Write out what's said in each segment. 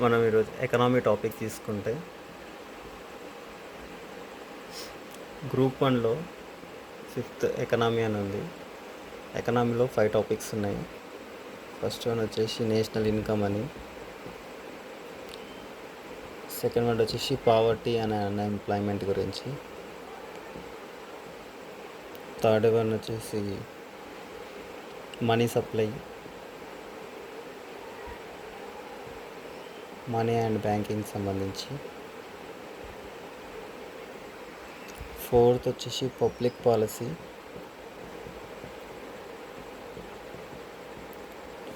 మనం ఈరోజు economy topic తీసుకుంటే గ్రూప్ వన్లో ఫిఫ్త్ ఎకనామీ అని ఉంది. ఎకనామీలో ఫైవ్ టాపిక్స్ ఉన్నాయి. ఫస్ట్ వన్ వచ్చేసి నేషనల్ ఇన్కమ్ అని. సెకండ్ వన్ వచ్చేసి పావర్టీ అనే అన్ఎంప్లాయ్మెంట్ గురించి. థర్డ్ వన్ వచ్చేసి money supply money and banking సంబంధించి. ఫోర్త్ వచ్చేసి పబ్లిక్ పాలసీ.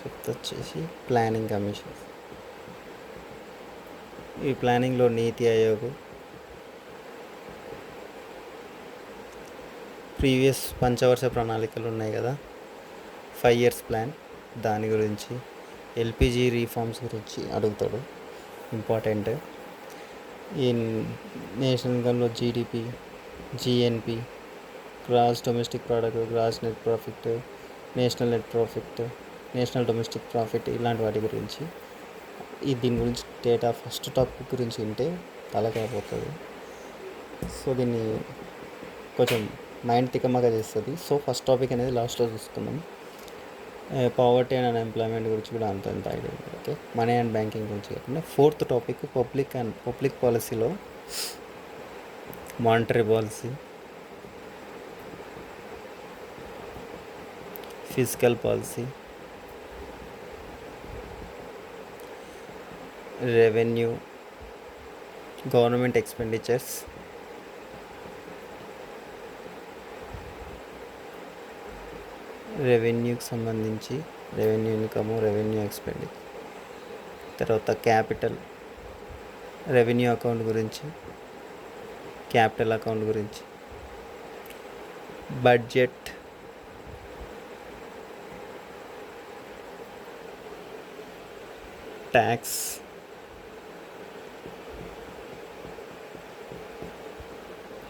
ఫిఫ్త్ వచ్చేసి ప్లానింగ్ కమిషన్ ఈ ప్లానింగ్లో నీతి ఆయోగ్. ప్రీవియస్ పంచవర్ష ప్రణాళికలు ఉన్నాయి కదా. Five years plan. దాని గురించి ఎల్పిజి రీఫార్మ్స్ గురించి అడుగుతాడు. ఇంపార్టెంట్. ఈ national ఇన్కమ్లో GDP GNP gross domestic product gross net profit national net profit national domestic profit ఇలాంటి వాటి గురించి. ఈ దీని గురించి డేటా ఫస్ట్ టాపిక్ గురించి వింటే తలకాయపోతుంది సో దీన్ని కొంచెం మైండ్ తికమగా చేస్తుంది. సో ఫస్ట్ టాపిక్ అనేది లాస్ట్లో చూసుకుందాం. పావర్టీ అండ్ అన్ఎంప్లాయ్మెంట్ గురించి కూడా అంత అంత idea okay? Money and banking గురించి కాకుండా fourth topic public and public పాలసీలో monetary policy physical policy revenue government expenditures రెవెన్యూకి సంబంధించి రెవెన్యూ ఇన్కము రెవెన్యూ ఎక్స్పెండి. తర్వాత క్యాపిటల్ రెవెన్యూ అకౌంట్ గురించి క్యాపిటల్ అకౌంట్ గురించి. బడ్జెట్. ట్యాక్స్.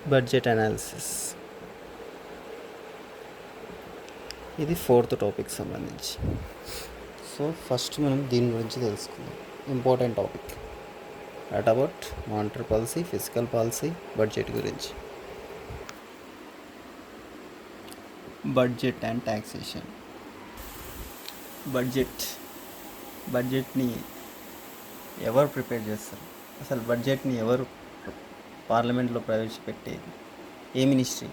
Budget analysis. ఇది ఫోర్త్ టాపిక్ సంబంధించి. సో ఫస్ట్ మనం దీని గురించి తెలుసుకుందాం. Important topic. At about monetary policy physical policy budget గురించి. బడ్జెట్ అండ్ ట్యాక్సేషన్ బడ్జెట్ బడ్జెట్ని ఎవరు ప్రిపేర్ చేస్తారు? అసలు బడ్జెట్ని ఎవరు పార్లమెంట్లో ప్రవేశపెట్టేది ఏ మినిస్ట్రీ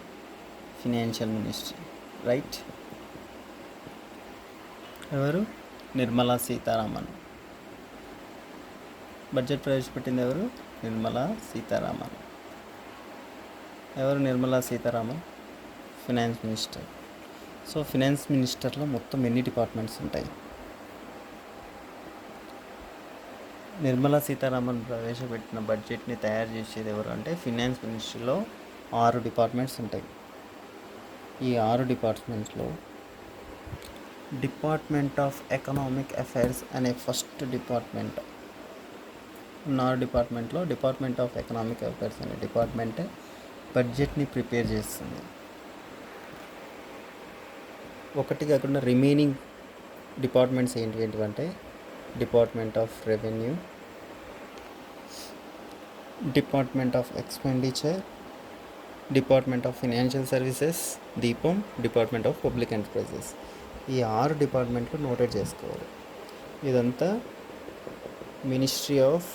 ఫినాన్షియల్ మినిస్ట్రీ రైట్ ఎవరు? నిర్మలా సీతారామన్. బడ్జెట్ ప్రవేశపెట్టింది ఎవరు? నిర్మలా సీతారామన్. ఎవరు Nirmala Sitharaman? Finance minister. So finance మినిస్టర్లో మొత్తం ఎన్ని డిపార్ట్మెంట్స్ ఉంటాయి? నిర్మలా సీతారామన్ ప్రవేశపెట్టిన బడ్జెట్ని తయారు చేసేది ఎవరు అంటే ఫినాన్స్ మినిస్టర్లో ఆరు డిపార్ట్మెంట్స్ ఉంటాయి. ఈ ఆరు డిపార్ట్మెంట్స్లో డిపార్ట్మెంట్ ఆఫ్ ఎకనామిక్ అఫైర్స్ అనే ఫస్ట్ డిపార్ట్మెంట్. నా డిపార్ట్మెంట్లో. డిపార్ట్మెంట్ ఆఫ్ ఎకనామిక్ అఫైర్స్ అనే డిపార్ట్మెంట్ బడ్జెట్ని ప్రిపేర్ చేస్తుంది. ఒకటి కాకుండా రిమైనింగ్ డిపార్ట్మెంట్స్ ఏంటి ఏంటివంటే department of revenue department of expenditure department of financial services DIPAM department of public enterprises. ఈ ఆరు డిపార్ట్మెంట్లు నోటెడ్ చేసుకోవాలి. ఇదంతా మినిస్ట్రీ ఆఫ్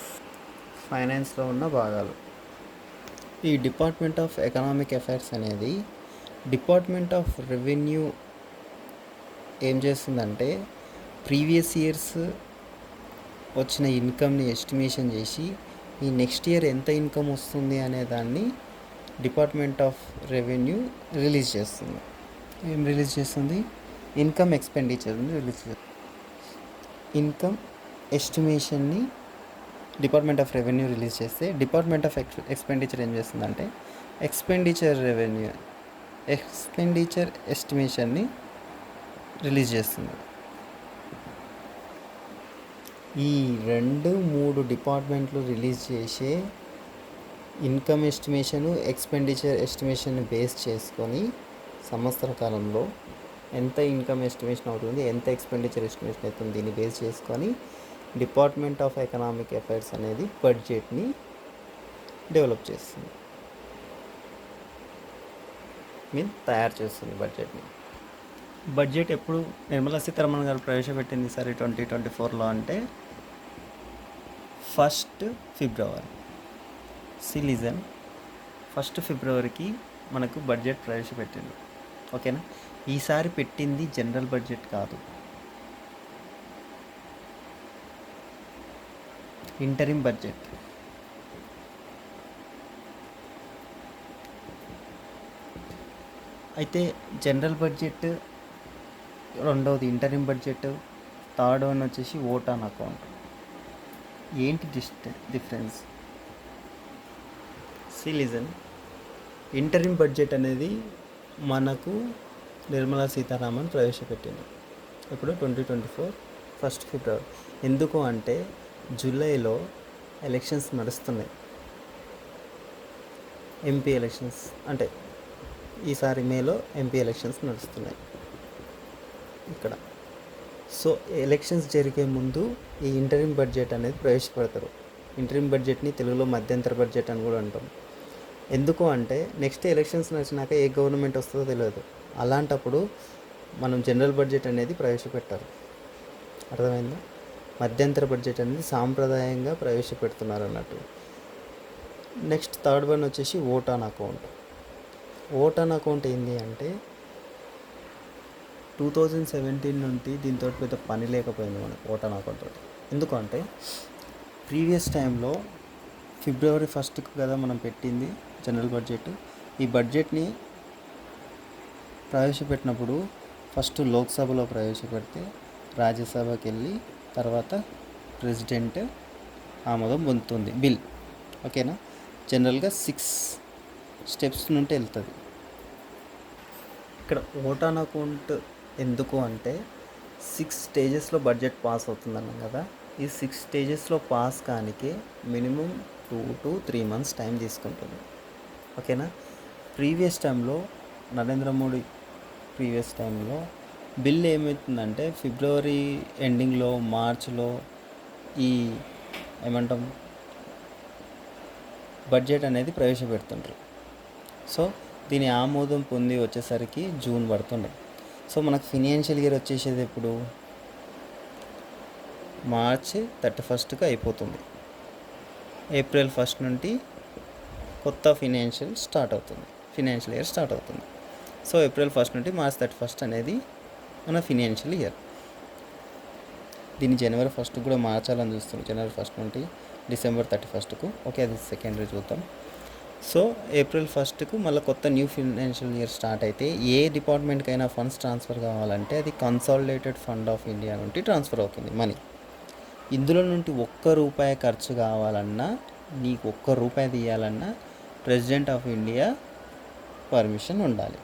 ఫైనాన్స్లో ఉన్న భాగాలు. ఈ డిపార్ట్మెంట్ ఆఫ్ ఎకనామిక్ అఫైర్స్ అనేది డిపార్ట్మెంట్ ఆఫ్ రెవెన్యూ ఏం చేస్తుందంటే ప్రీవియస్ ఇయర్స్ వచ్చిన ఇన్కమ్ని ఎస్టిమేషన్ చేసి ఈ నెక్స్ట్ ఇయర్ ఎంత ఇన్కమ్ వస్తుంది అనే దాన్ని డిపార్ట్మెంట్ ఆఫ్ రెవెన్యూ రిలీజ్ చేస్తుంది. ఏం రిలీజ్ చేస్తుంది? ఇన్కమ్ ఎక్స్పెండిచర్ని రిలీజ్ చేస్తుంది ఇన్కమ్ ఎస్టిమేషన్ని డిపార్ట్మెంట్ ఆఫ్ రెవెన్యూ రిలీజ్ చేస్తే డిపార్ట్మెంట్ ఆఫ్ ఎక్స్ ఎక్స్పెండిచర్ ఏం చేస్తుందంటే ఎక్స్పెండిచర్ రెవెన్యూ ఎక్స్పెండిచర్ ఎస్టిమేషన్ని రిలీజ్ చేస్తుంది. ఈ రెండు మూడు డిపార్ట్మెంట్లు రిలీజ్ చేసే income estimation expenditure estimation base చేసుకొని సంవత్సర కాలంలో ఎంత ఇన్కమ్ ఎస్టిమేషన్ అవుతుంది ఎంత ఎక్స్పెండిచర్ ఎస్టిమేషన్ అవుతుంది దీన్ని బేస్ చేసుకొని డిపార్ట్మెంట్ ఆఫ్ ఎకనామిక్ అఫైర్స్ అనేది బడ్జెట్ని డెవలప్ చేస్తుంది. మీన్ తయారు చేస్తుంది బడ్జెట్ని. బడ్జెట్ ఎప్పుడు నిర్మలా సీతారామన్ గారు ప్రవేశపెట్టింది సరే ట్వంటీ ట్వంటీ ఫోర్లో అంటే ఫస్ట్ ఫిబ్రవరి. సిలిజన్ ఫస్ట్ ఫిబ్రవరికి మనకు బడ్జెట్ ప్రవేశపెట్టింది. ఓకేనా? ఈసారి పెట్టింది జనరల్ బడ్జెట్ కాదు. Interim budget. అయితే జనరల్ బడ్జెట్ రెండవది ఇంటరిం బడ్జెట్ థర్డ్ వన్ వచ్చేసి ఓట్ ఆన్ అకౌంట్. ఏంటి డిస్ట్ డిఫరెన్స్? సిలిజన్ ఇంటరిం బడ్జెట్ అనేది మనకు నిర్మలా సీతారామన్ ప్రవేశపెట్టింది. ఇప్పుడు twenty twenty four first February ఎందుకు అంటే జూలైలో ఎలక్షన్స్ నడుస్తున్నాయి. ఎంపీ ఎలక్షన్స్ అంటే ఈసారి మేలో ఎంపీ ఎలక్షన్స్ నడుస్తున్నాయి. ఇక్కడ. సో ఎలక్షన్స్ జరిగే ముందు ఈ ఇంటరిమ్ బడ్జెట్ అనేది ప్రవేశపెడతారు. ఇంటరిమ్ బడ్జెట్ని తెలుగులో మధ్యంతర బడ్జెట్ అని కూడా అంటాం. ఎందుకు అంటే నెక్స్ట్ ఎలక్షన్స్ నచ్చినాక ఏ గవర్నమెంట్ వస్తుందో తెలియదు. అలాంటప్పుడు మనం జనరల్ బడ్జెట్ అనేది ప్రవేశపెట్టారు. అర్థమైందా? మధ్యంతర బడ్జెట్ అనేది సాంప్రదాయంగా ప్రవేశపెడుతున్నారు అన్నట్టు. నెక్స్ట్ థర్డ్ వన్ వచ్చేసి vote on account. Vote on account ఏంటి అంటే టూ థౌజండ్ సెవెంటీన్ నుండి దీంతో పెద్ద పని లేకపోయింది మనకు ఓట్ ఆన్ అకౌంట్ తోటి. ఎందుకంటే ప్రీవియస్ టైంలో ఫిబ్రవరి ఫస్ట్కి కదా మనం పెట్టింది జనరల్ బడ్జెట్ ఈ బడ్జెట్ని ప్రవేశపెట్టినప్పుడు ఫస్ట్ లోక్సభలో ప్రవేశపెడితే రాజ్యసభకి వెళ్ళి తర్వాత ప్రెసిడెంట్ ఆమోదం పొందుతుంది. బిల్. ఓకేనా? జనరల్గా సిక్స్ స్టెప్స్ నుండి వెళ్తుంది. ఇక్కడ ఓట్ ఆన్ అకౌంట్ ఎందుకు అంటే సిక్స్ స్టేజెస్లో బడ్జెట్ పాస్ అవుతుందన్నాం కదా. ఈ సిక్స్ స్టేజెస్లో pass కానికి minimum two to three months time తీసుకుంటుంది. ఓకేనా? ప్రీవియస్ టైంలో నరేంద్ర మోడీ ప్రీవియస్ టైంలో బిల్ ఏమవుతుందంటే ఫిబ్రవరి ఎండింగ్లో మార్చ్లో ఈ ఏమంటాం బడ్జెట్ అనేది ప్రవేశపెడుతుండ్రు. సో దీని ఆమోదం పొంది వచ్చేసరికి జూన్ పడుతుండే. సో మనకు ఫినాన్షియల్ ఇయర్ వచ్చేసేది ఎప్పుడు? మార్చ్ థర్టీ ఫస్ట్కి అయిపోతుంది. ఏప్రిల్ ఫస్ట్ నుండి కొత్త ఫినాన్షియల్ స్టార్ట్ అవుతుంది. ఫినాన్షియల్ ఇయర్ స్టార్ట్ అవుతుంది. సో ఏప్రిల్ ఫస్ట్ నుండి మార్చ్ థర్టీ ఫస్ట్ అనేది మన ఫినాన్షియల్ ఇయర్. దీన్ని జనవరి ఫస్ట్ కూడా మార్చాలని చూస్తున్నాం జనవరి ఫస్ట్ నుండి డిసెంబర్ థర్టీ ఫస్ట్కు. ఓకే అది సెకండరీ చూద్దాం. సో ఏప్రిల్ ఫస్ట్కు మళ్ళీ కొత్త న్యూ ఫినాన్షియల్ ఇయర్ స్టార్ట్ అయితే ఏ డిపార్ట్మెంట్కైనా ఫండ్స్ ట్రాన్స్ఫర్ కావాలంటే అది కన్సాలిడేటెడ్ ఫండ్ ఆఫ్ ఇండియా నుండి ట్రాన్స్ఫర్ అవుతుంది మనీ. ఇందులో నుండి ఒక్క రూపాయి ఖర్చు కావాలన్నా నీకు ఒక్క రూపాయి తీయాలన్నా ప్రెసిడెంట్ ఆఫ్ ఇండియా పర్మిషన్ ఉండాలి.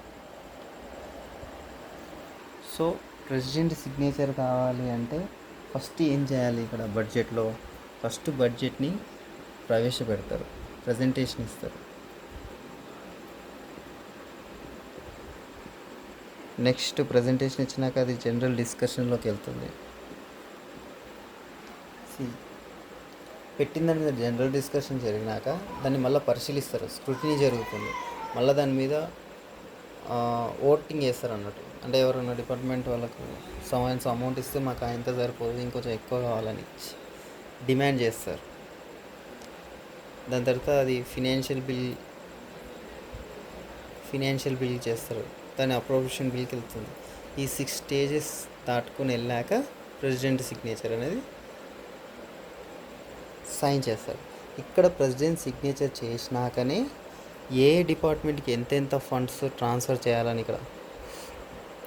సో ప్రెసిడెంట్ సిగ్నేచర్ కావాలి అంటే ఫస్ట్ ఏం చేయాలి ఇక్కడ బడ్జెట్లో? ఫస్ట్ బడ్జెట్ని ప్రవేశపెడతారు ప్రజెంటేషన్ ఇస్తారు. నెక్స్ట్ ప్రజెంటేషన్ ఇచ్చినాక అది జనరల్ డిస్కషన్లోకి వెళ్తుంది. పెట్టిన దాని మీద జనరల్ డిస్కషన్ జరిగినాక దాన్ని మళ్ళీ పరిశీలిస్తారు స్క్రూటినీ జరుగుతుంది. మళ్ళీ దాని మీద ఓటింగ్ చేస్తారు అన్నట్టు. అంటే ఎవరైనా డిపార్ట్మెంట్ వాళ్ళకు సమయం అమౌంట్ ఇస్తే మాకు ఎంత సరిపోదు ఇంకొంచెం ఎక్కువ కావాలని డిమాండ్ చేస్తారు. దాని తర్వాత అది ఫినాన్షియల్ బిల్ ఫినాన్షియల్ బిల్ చేస్తారు. దాని అప్రొబేషన్ బిల్కి వెళ్తుంది. ఈ సిక్స్ స్టేజెస్ దాటుకుని వెళ్ళాక ప్రెసిడెంట్ సిగ్నేచర్ అనేది సైన్ చేస్తారు. ఇక్కడ ప్రెసిడెంట్ సిగ్నేచర్ చేసినాకనే ఏ డిపార్ట్మెంట్కి ఎంతెంత ఫండ్స్ ట్రాన్స్ఫర్ చేయాలని ఇక్కడ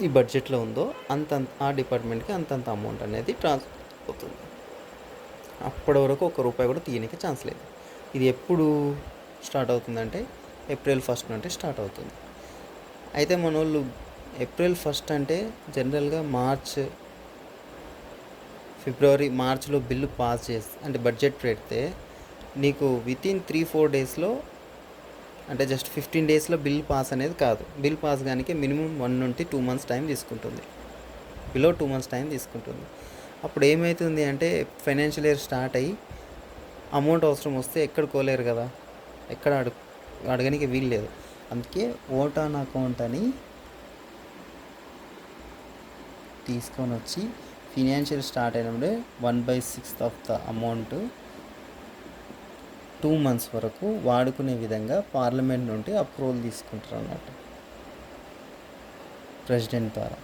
ఈ బడ్జెట్లో ఉందో అంత ఆ డిపార్ట్మెంట్కి అంతంత అమౌంట్ అనేది ట్రాన్స్ఫర్ అవుతుంది. అప్పటి వరకు ఒక రూపాయి కూడా తీయనికి ఛాన్స్ లేదు. ఇది ఎప్పుడు స్టార్ట్ అవుతుందంటే ఏప్రిల్ ఫస్ట్ నుండి స్టార్ట్ అవుతుంది. అయితే మన వాళ్ళు ఏప్రిల్ ఫస్ట్ అంటే జనరల్గా మార్చ్ ఫిబ్రవరి మార్చ్లో బిల్లు పాస్ చేసి అంటే బడ్జెట్ పెడితే నీకు వితిన్ త్రీ ఫోర్ డేస్లో అంటే జస్ట్ ఫిఫ్టీన్ డేస్లో బిల్ పాస్ అనేది కాదు. బిల్ పాస్ కానీ మినిమం వన్ నుండి టూ మంత్స్ టైం తీసుకుంటుంది. బిలో టూ మంత్స్ టైం తీసుకుంటుంది. అప్పుడు ఏమవుతుంది అంటే ఫైనాన్షియల్ ఇయర్ స్టార్ట్ అయ్యి అమౌంట్ అవసరం వస్తే ఎక్కడ కోలేరు కదా? ఎక్కడ అడు అడగనికి వీలు లేదు. అందుకే ఓట్ ఆన్ అకౌంట్ అని తీసుకొని వచ్చి ఫినాన్షియల్ స్టార్ట్ అయినప్పుడే one by sixth of the amount two months వరకు వాడుకునే విధంగా పార్లమెంట్ నుండి అప్రూవల్ తీసుకుంటారు అన్నట్టు ప్రెసిడెంట్ ద్వారా.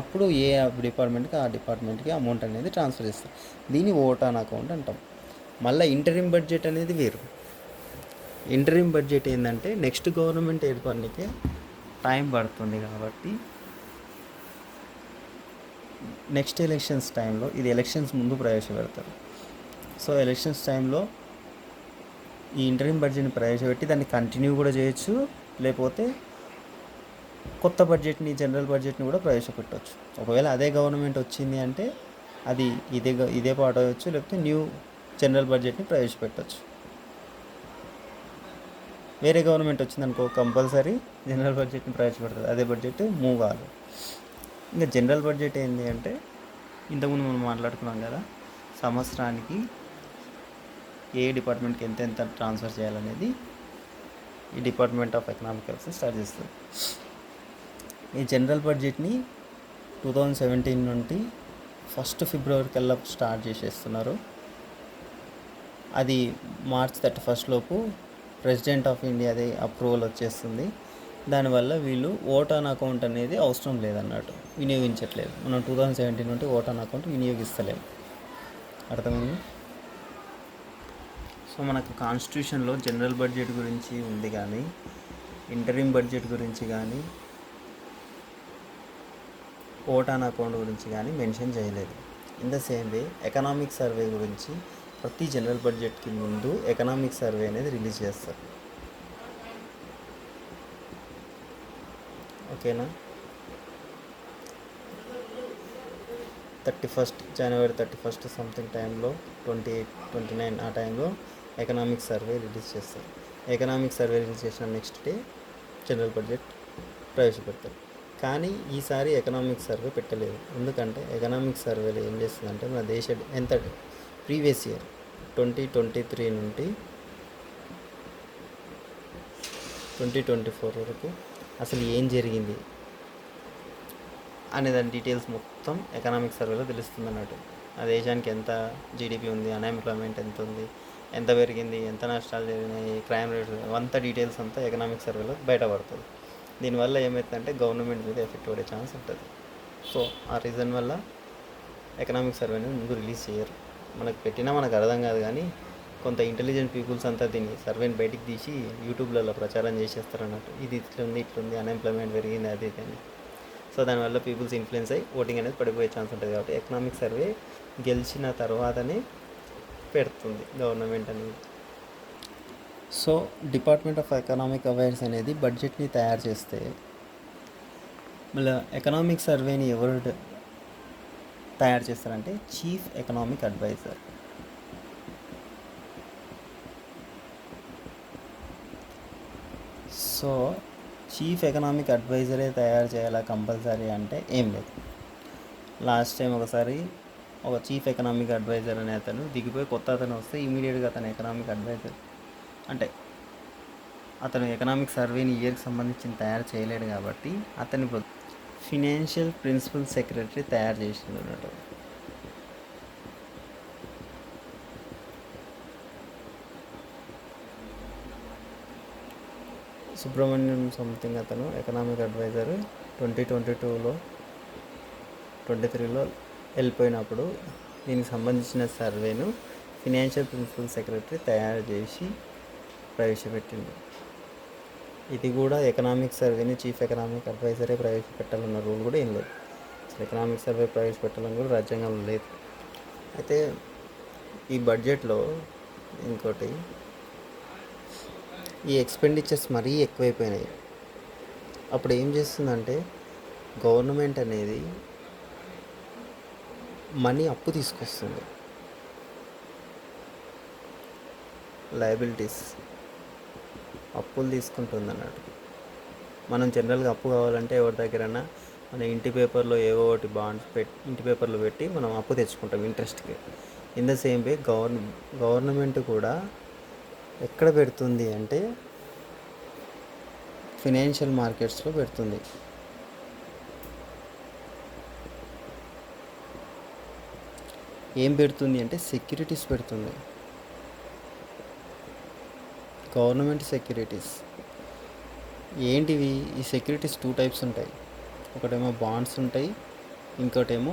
అప్పుడు ఏ డిపార్ట్మెంట్కి ఆ డిపార్ట్మెంట్కి అమౌంట్ అనేది ట్రాన్స్ఫర్ చేస్తారు. దీన్ని ఓట్ ఆన్ అకౌంట్ అంటాం. మళ్ళీ ఇంటరిమ్ బడ్జెట్ అనేది వేరు. ఇంటరిమ్ బడ్జెట్ ఏంటంటే నెక్స్ట్ గవర్నమెంట్ ఏర్పడడానికి టైం పడుతుంది కాబట్టి నెక్స్ట్ ఎలక్షన్స్ టైంలో ఇది ఎలక్షన్స్ ముందు ప్రవేశపెడతారు. సో ఎలక్షన్స్ టైంలో ఈ ఇంటర్వ్యూ బడ్జెట్ని ప్రవేశపెట్టి దాన్ని కంటిన్యూ కూడా చేయొచ్చు లేకపోతే కొత్త బడ్జెట్ని జనరల్ బడ్జెట్ని కూడా ప్రవేశపెట్టవచ్చు ఒకవేళ అదే గవర్నమెంట్ వచ్చింది అంటే అది ఇదే గ- ఇదే పాట అవ్వచ్చు లేకపోతే న్యూ జనరల్ బడ్జెట్ని ప్రవేశపెట్టవచ్చు వేరే గవర్నమెంట్ వచ్చిందనుకో కంపల్సరీ జనరల్ బడ్జెట్ని ప్రవేశపెడుతుంది అదే బడ్జెట్ మూవ్ కాదు ఇంకా జనరల్ బడ్జెట్ ఏంటి అంటే ఇంతకుముందు మనం మాట్లాడుకున్నాం కదా సంవత్సరానికి ఏ డిపార్ట్మెంట్కి ఎంత ఎంత ట్రాన్స్ఫర్ చేయాలనేది ఈ department of economic affairs start చేస్తుంది. ఈ జనరల్ బడ్జెట్ని టూ థౌజండ్ సెవెంటీన్ నుండి ఫస్ట్ ఫిబ్రవరి కల్లా స్టార్ట్ చేసేస్తున్నారు. అది మార్చ్ థర్టీ ఫస్ట్ లోపు ప్రెసిడెంట్ ఆఫ్ ఇండియాది అప్రూవల్ వచ్చేస్తుంది. దానివల్ల వీళ్ళు ఓట్ ఆన్ అకౌంట్ అనేది అవసరం లేదన్నట్టు వినియోగించట్లేదు. మనం టూ థౌజండ్ సెవెంటీన్ నుండి ఓట్ ఆన్ అకౌంట్ వినియోగిస్తలేము. అర్థమైంది? సో మనకు కాన్స్టిట్యూషన్లో జనరల్ బడ్జెట్ గురించి ఉంది కానీ ఇంటరీమ్ బడ్జెట్ గురించి కానీ ఓటాన్ అకౌంట్ గురించి కానీ మెన్షన్ చేయలేదు. In the same way economic survey గురించి ప్రతి జనరల్ బడ్జెట్కి ముందు ఎకనామిక్ సర్వే అనేది రిలీజ్ చేస్తారు. ఓకేనా? థర్టీ ఫస్ట్ జనవరి థర్టీ ఫస్ట్ సంథింగ్ టైంలో ట్వంటీ ఎయిట్ ట్వంటీ నైన్ ఆ టైంలో ఎకనామిక్ సర్వే రిలీజ్ చేస్తారు. ఎకనామిక్ సర్వే రిలీజ్ చేసిన నెక్స్ట్ డే జనరల్ బడ్జెట్ ప్రవేశపెడతారు. కానీ ఈసారి ఎకనామిక్ సర్వే పెట్టలేదు. ఎందుకంటే ఎకనామిక్ సర్వేలో ఏం చేస్తుందంటే మన దేశ ఎంత previous year twenty twenty three నుండి ట్వంటీ ట్వంటీ ఫోర్ వరకు అసలు ఏం జరిగింది అనే దాని డీటెయిల్స్ మొత్తం ఎకనామిక్ సర్వేలో తెలుస్తుంది అన్నట్టు ఆ దేశానికి ఎంత జీడిపి ఉంది అన్ఎంప్లాయ్మెంట్ ఎంత ఉంది ఎంత పెరిగింది ఎంత నష్టాలు జరిగినాయి క్రైమ్ రేట్ అంత డీటెయిల్స్ అంతా ఎకనామిక్ సర్వేలో బయటపడుతుంది. దీనివల్ల ఏమవుతుందంటే గవర్నమెంట్ మీద ఎఫెక్ట్ పడే ఛాన్స్ ఉంటుంది. సో ఆ రీజన్ వల్ల ఎకనామిక్ సర్వే అనేది ముందు రిలీజ్ చేయరు. మనకు పెట్టినా మనకు అర్థం కాదు కానీ కొంత ఇంటెలిజెంట్ పీపుల్స్ అంతా దీన్ని సర్వేని బయటికి తీసి యూట్యూబ్లలో ప్రచారం చేసేస్తారు అన్నట్టు ఇది ఇట్లుంది ఇట్లుంది అన్ఎంప్లాయ్మెంట్ పెరిగింది అది ఇది అని. సో దానివల్ల పీపుల్స్ ఇన్ఫ్లుయెన్స్ అయ్యి ఓటింగ్ అనేది పడిపోయే ఛాన్స్ ఉంటుంది కాబట్టి ఎకనామిక్ సర్వే గెలిచిన తర్వాతనే పెడుతుంది గవర్నమెంట్ అనేది. So department of economic affairs అనేది బడ్జెట్ని తయారు చేస్తే మళ్ళీ ఎకనామిక్ సర్వేని ఎవరు తయారు చేస్తారంటే chief economic adviser. So chief economic అడ్వైజరే తయారు చేయాలా కంపల్సరీ అంటే ఏం లేదు. లాస్ట్ టైం ఒకసారి ఒక చీఫ్ ఎకనామిక్ అడ్వైజర్ అనే అతను దిగిపోయి కొత్త అతను వస్తే ఇమీడియట్గా అతను ఎకనామిక్ అడ్వైజర్ అంటే అతను ఎకనామిక్ సర్వేని ఇయర్కి సంబంధించిన తయారు చేయలేడు కాబట్టి అతని ఫినాన్షియల్ ప్రిన్సిపల్ సెక్రటరీ తయారు చేసిండు అన్నట్టు సుబ్రహ్మణ్యం సంథింగ్ అతను ఎకనామిక్ అడ్వైజర్ ట్వంటీ ట్వంటీ టూలో ట్వంటీ త్రీలో వెళ్ళిపోయినప్పుడు దీనికి సంబంధించిన సర్వేను ఫినాన్షియల్ ప్రిన్సిపల్ సెక్రటరీ తయారు చేసి ప్రవేశపెట్టింది. ఇది కూడా ఎకనామిక్ సర్వేని చీఫ్ ఎకనామిక్ అడ్వైజరే ప్రవేశపెట్టాలన్న రూల్ కూడా ఏం లేదు. అసలు ఎకనామిక్ సర్వే ప్రవేశపెట్టాలని కూడా రాజ్యాంగంలో లేదు. అయితే ఈ బడ్జెట్లో ఇంకోటి ఈ ఎక్స్పెండిచర్స్ మరీ ఎక్కువైపోయినాయి. అప్పుడు ఏం చేస్తుందంటే గవర్నమెంట్ అనేది మనీ అప్పు తీసుకొస్తుంది. లయబిలిటీస్ అప్పులు తీసుకుంటుంది అన్నట్టు మనం జనరల్గా అప్పు కావాలంటే ఎవరి దగ్గరైనా మన ఇంటి పేపర్లో ఏవో ఒకటి బాండ్స్ పెట్టి ఇంటి పేపర్లో పెట్టి మనం అప్పు తెచ్చుకుంటాం ఇంట్రెస్ట్కి. In the same way గవర్న government కూడా ఎక్కడ పెడుతుంది అంటే ఫినాన్షియల్ మార్కెట్స్లో పెడుతుంది. ఏం పెడుతుంది అంటే సెక్యూరిటీస్ పెడుతుంది. గవర్నమెంట్ సెక్యూరిటీస్ ఏంటివి? ఈ సెక్యూరిటీస్ టూ టైప్స్ ఉంటాయి. ఒకటేమో బాండ్స్ ఉంటాయి. ఇంకోటేమో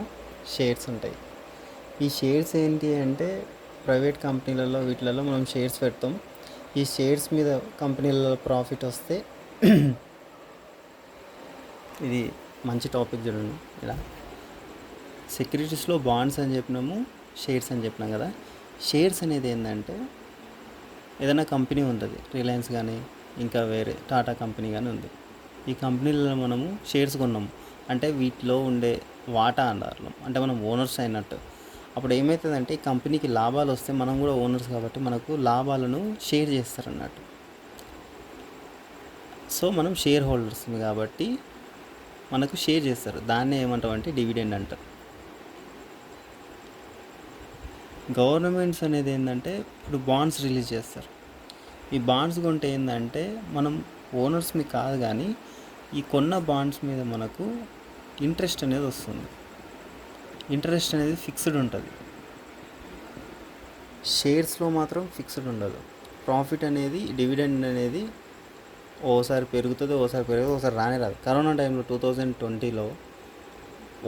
షేర్స్ ఉంటాయి. ఈ షేర్స్ ఏంటి అంటే ప్రైవేట్ కంపెనీలలో వీటిలలో మనం షేర్స్ పెడతాం. ఈ షేర్స్ మీద కంపెనీలలో ప్రాఫిట్ వస్తే ఇది మంచి టాపిక్ చూడండి. ఇలా. సెక్యూరిటీస్లో బాండ్స్ అని చెప్పినాము షేర్స్ అని చెప్పినాం కదా. షేర్స్ అనేది ఏంటంటే ఏదైనా కంపెనీ ఉంటుంది రిలయన్స్ కానీ ఇంకా వేరే టాటా కంపెనీ కానీ ఉంది. ఈ కంపెనీలలో మనము షేర్స్ కొన్నాము. అంటే వీటిలో ఉండే వాటా అన్నారు అంటే మనం ఓనర్స్ అయినట్టు. అప్పుడు ఏమవుతుందంటే ఈ కంపెనీకి లాభాలు వస్తే మనం కూడా ఓనర్స్ కాబట్టి మనకు లాభాలను షేర్ చేస్తారు అన్నట్టు సో మనం షేర్ హోల్డర్స్ కాబట్టి మనకు షేర్ చేస్తారు. దాన్నే ఏమంటామంటే డివిడెండ్ అంటారు. గవర్నమెంట్స్ అనేది ఏంటంటే ఇప్పుడు బాండ్స్ రిలీజ్ చేస్తారు. ఈ బాండ్స్ కొంటే ఏంటంటే మనం ఓనర్స్ని కాదు కానీ ఈ కొన్న బాండ్స్ మీద మనకు ఇంట్రెస్ట్ అనేది వస్తుంది. ఇంట్రెస్ట్ అనేది ఫిక్స్డ్ ఉంటుంది. షేర్స్లో మాత్రం ఫిక్స్డ్ ఉండదు. ప్రాఫిట్ అనేది డివిడెండ్ అనేది ఓసారి పెరుగుతుంది ఓసారి పెరుగుతుంది ఓసారి రానే రాదు. కరోనా టైంలో టూ థౌజండ్ ట్వంటీలో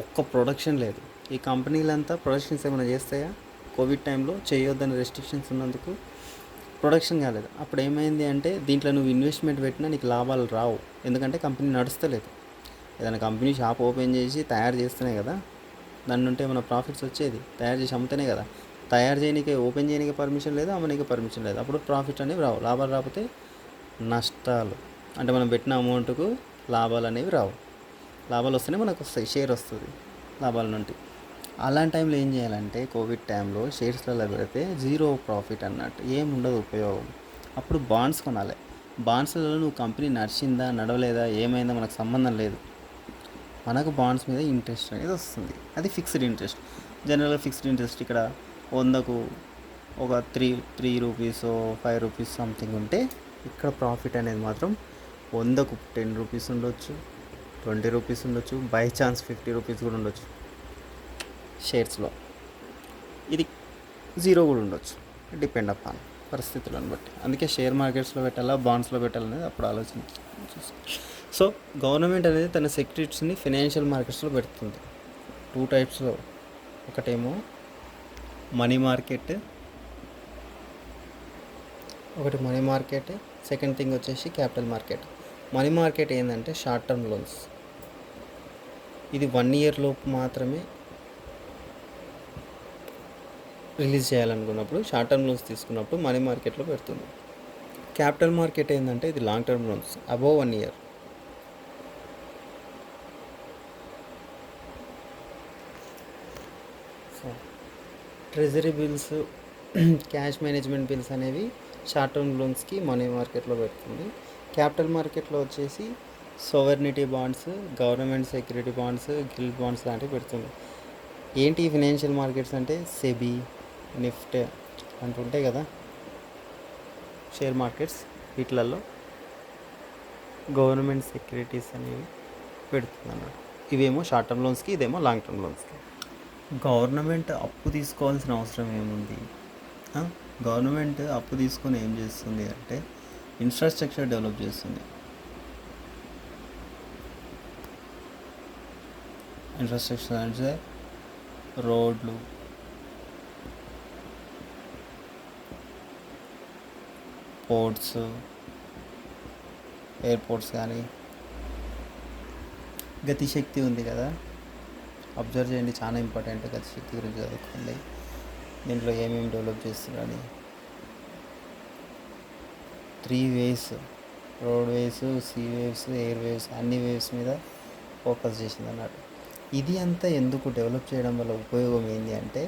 ఒక్క ప్రొడక్షన్ లేదు. ఈ కంపెనీలంతా ప్రొడక్షన్స్ ఏమైనా చేస్తాయా? కోవిడ్ టైంలో చేయొద్దని రెస్ట్రిక్షన్స్ ఉన్నందుకు ప్రొడక్షన్ కాలేదు. అప్పుడు ఏమైంది అంటే దీంట్లో నువ్వు ఇన్వెస్ట్మెంట్ పెట్టినా నీకు లాభాలు రావు. ఎందుకంటే కంపెనీ నడుస్తలేదు. ఏదైనా కంపెనీ షాప్ ఓపెన్ చేసి తయారు చేస్తేనే కదా దాని నుండి ఏమైనా ప్రాఫిట్స్ వచ్చేది? తయారు చేసి అమ్ముతేనే కదా. తయారు చేయడానికి ఓపెన్ చేయడానికి పర్మిషన్ లేదు అమ్మడానికి పర్మిషన్ లేదు. అప్పుడు ప్రాఫిట్ అనేవి రావు. లాభాలు రాకపోతే నష్టాలు. అంటే మనం పెట్టిన అమౌంట్కు లాభాలు అనేవి రావు. లాభాలు వస్తేనే మనకు వస్తాయి. షేర్ వస్తుంది. లాభాల నుండి. అలాంటి టైంలో ఏం చేయాలంటే కోవిడ్ టైంలో షేర్స్లలో పెడితే జీరో ప్రాఫిట్ అన్నట్టు. ఏం ఉండదు ఉపయోగం. అప్పుడు బాండ్స్ కొనాలి. బాండ్స్లలో నువ్వు కంపెనీ నడిచిందా నడవలేదా ఏమైందా మనకు సంబంధం లేదు. మనకు బాండ్స్ మీద ఇంట్రెస్ట్ అనేది వస్తుంది. అది ఫిక్స్డ్ ఇంట్రెస్ట్ జనరల్గా ఫిక్స్డ్ ఇంట్రెస్ట్ ఇక్కడ వందకు ఒక three three rupees five rupees something ఉంటే ఇక్కడ ప్రాఫిట్ అనేది మాత్రం వందకు టెన్ రూపీస్ ఉండొచ్చు ట్వంటీ రూపీస్ ఉండొచ్చు బై ఛాన్స్ ఫిఫ్టీ రూపీస్ కూడా ఉండొచ్చు. షేర్స్లో. ఇది జీరో కూడా ఉండొచ్చు. డిపెండ్ అపాన్ పరిస్థితులను బట్టి. అందుకే షేర్ మార్కెట్స్లో పెట్టాలా బాండ్స్లో పెట్టాలనేది అప్పుడు ఆలోచన. సో గవర్నమెంట్ అనేది తన సెక్యూరిటీస్ని ఫినాన్షియల్ మార్కెట్స్లో పెడుతుంది. టూ టైప్స్లో. ఒకటేమో మనీ మార్కెట్. ఒకటి మనీ మార్కెట్. సెకండ్ థింగ్ వచ్చేసి క్యాపిటల్ మార్కెట్. మనీ మార్కెట్ ఏంటంటే షార్ట్ టర్మ్ లోన్స్. ఇది వన్ ఇయర్ లోపు మాత్రమే రిలీజ్ చేయాలనుకున్నప్పుడు షార్ట్ టర్మ్ లోన్స్ తీసుకున్నప్పుడు మనీ మార్కెట్లో పెడుతుంది. క్యాపిటల్ మార్కెట్ ఏంటంటే ఇది long term loans above one year. Treasury bills cash management bills అనేవి షార్ట్ టర్మ్ లోన్స్కి మనీ మార్కెట్లో పెడుతుంది. క్యాపిటల్ మార్కెట్లో వచ్చేసి sovereignty bonds government security bonds gilt bonds లాంటివి పెడుతుంది. ఏంటి ఫినాన్షియల్ మార్కెట్స్ అంటే? సెబీ నిఫ్ట్ అంటుంటాయి కదా షేర్ మార్కెట్స్ వీటిలలో గవర్నమెంట్ సెక్యూరిటీస్ అనేవి పెడుతుంది అన్నమాట ఇవేమో షార్ట్ టర్మ్ లోన్స్కి ఇదేమో లాంగ్ టర్మ్ లోన్స్కి. గవర్నమెంట్ అప్పు తీసుకోవాల్సిన అవసరం ఏముంది? గవర్నమెంట్ అప్పు తీసుకొని ఏం చేస్తుంది అంటే ఇన్ఫ్రాస్ట్రక్చర్ డెవలప్ చేస్తుంది. ఇన్ఫ్రాస్ట్రక్చర్ అంటే రోడ్లు పోర్ట్స్ ఎయిర్పోర్ట్స్ కానీ గతిశక్తి ఉంది కదా. అబ్జర్వ్ చేయండి చాలా ఇంపార్టెంట్ గతిశక్తి గురించి చదువుకోండి. దీంట్లో ఏమేమి డెవలప్ చేస్తున్నారని. Three ways road waves sea waves air waves అన్ని వేవ్స్ మీద ఫోకస్ చేసింది అన్నట్టు ఇది అంతా ఎందుకు డెవలప్ చేయడం వల్ల ఉపయోగం ఏంటి అంటే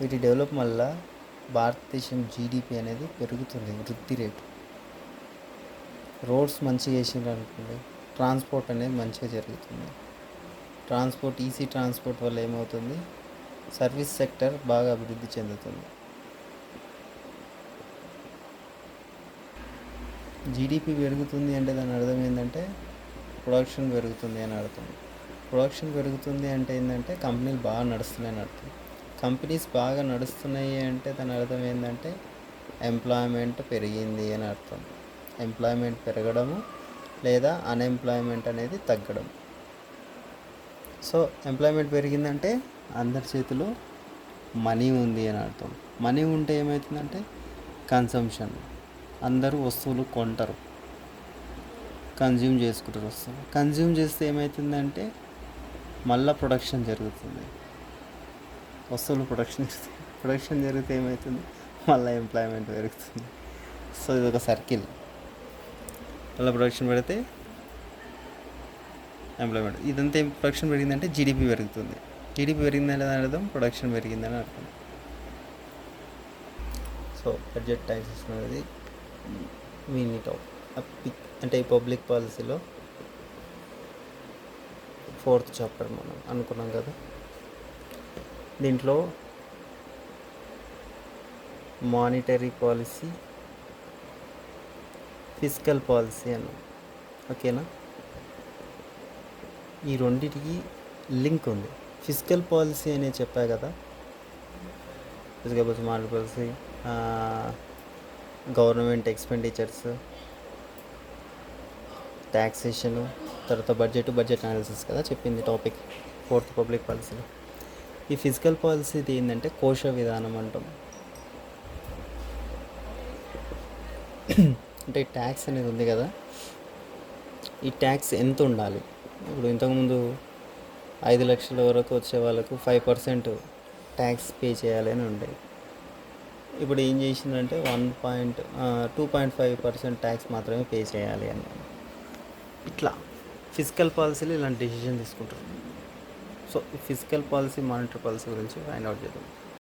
వీటి డెవలప్ వల్ల భారతదేశం జీడిపి అనేది పెరుగుతుంది వృద్ధి రేటు. రోడ్స్ మంచిగా వేసిండ్రు అనుకోండి ట్రాన్స్పోర్ట్ అనేది మంచిగా జరుగుతుంది. ట్రాన్స్పోర్ట్ ఈసీ ట్రాన్స్పోర్ట్ వల్ల ఏమవుతుంది? సర్వీస్ సెక్టర్ బాగా అభివృద్ధి చెందుతుంది. జీడిపి పెరుగుతుంది అంటే దాని అర్థం ఏంటంటే ప్రొడక్షన్ పెరుగుతుంది అని అర్థం. ప్రొడక్షన్ పెరుగుతుంది అంటే ఏంటంటే కంపెనీలు బాగా నడుస్తున్నాయని అర్థం. కంపెనీస్ బాగా నడుస్తున్నాయి అంటే దాని అర్థం ఏంటంటే ఎంప్లాయ్మెంట్ పెరిగింది అని అర్థం. ఎంప్లాయ్మెంట్ పెరగడము లేదా అన్ఎంప్లాయ్మెంట్ అనేది తగ్గడం. సో ఎంప్లాయ్మెంట్ పెరిగిందంటే అందరి చేతిలో మనీ ఉంది అని అర్థం. మనీ ఉంటే ఏమవుతుందంటే కన్సంప్షన్ అందరూ వస్తువులు కొంటారు. కన్జ్యూమ్ చేసుకుంటారు వస్తువులు. కన్జ్యూమ్ చేస్తే ఏమవుతుందంటే మళ్ళీ ప్రొడక్షన్ జరుగుతుంది. వస్తువులు ప్రొడక్షన్ ప్రొడక్షన్ జరిగితే ఏమవుతుంది మళ్ళీ ఎంప్లాయ్మెంట్ పెరుగుతుంది. సో ఇది ఒక సర్కిల్ మళ్ళీ ప్రొడక్షన్ పెడితే ఎంప్లాయ్మెంట్ ఇదంతా ఏం ప్రొడక్షన్ పెరిగిందంటే జీడిపి పెరుగుతుంది. జీడిపి పెరిగిందని అర్థం ప్రొడక్షన్ పెరిగిందని అర్థం సో బడ్జెట్ ట్యాక్సెస్ అనేది మీని టాప్ అంటే ఈ పబ్లిక్ పాలసీలో ఫోర్త్ చాప్టర్ మనం అనుకున్నాం కదా. దీంట్లో మానిటరీ పాలసీ ఫిజికల్ పాలసీ అని. ఓకేనా ఈ రెండిటికి లింక్ ఉంది. ఫిజికల్ పాలసీ అనే చెప్పా కదా? Physical policy monetary policy government expenditures taxation తర్వాత బడ్జెట్ బడ్జెట్ అనాలిసిస్ కదా చెప్పింది టాపిక్ ఫోర్త్ పబ్లిక్ పాలసీలో ఈ ఫిజికల్ పాలసీది ఏంటంటే కోశ విధానం అంటాం. అంటే ట్యాక్స్ అనేది ఉంది కదా. ఈ ట్యాక్స్ ఎంత ఉండాలి? ఇప్పుడు ఇంతకుముందు ఐదు లక్షల వరకు వచ్చే వాళ్ళకు ఫైవ్ పర్సెంట్ ట్యాక్స్ పే చేయాలి అని ఉండేది ఇప్పుడు ఏం చేసిందంటే one point two point five percent tax మాత్రమే పే చేయాలి అని. ఇట్లా ఫిజికల్ పాలసీలు ఇలాంటి డెసిషన్ తీసుకుంటారు so physical policy monetary policy గురించి ఫైండ్ అవుట్ చేద్దాం.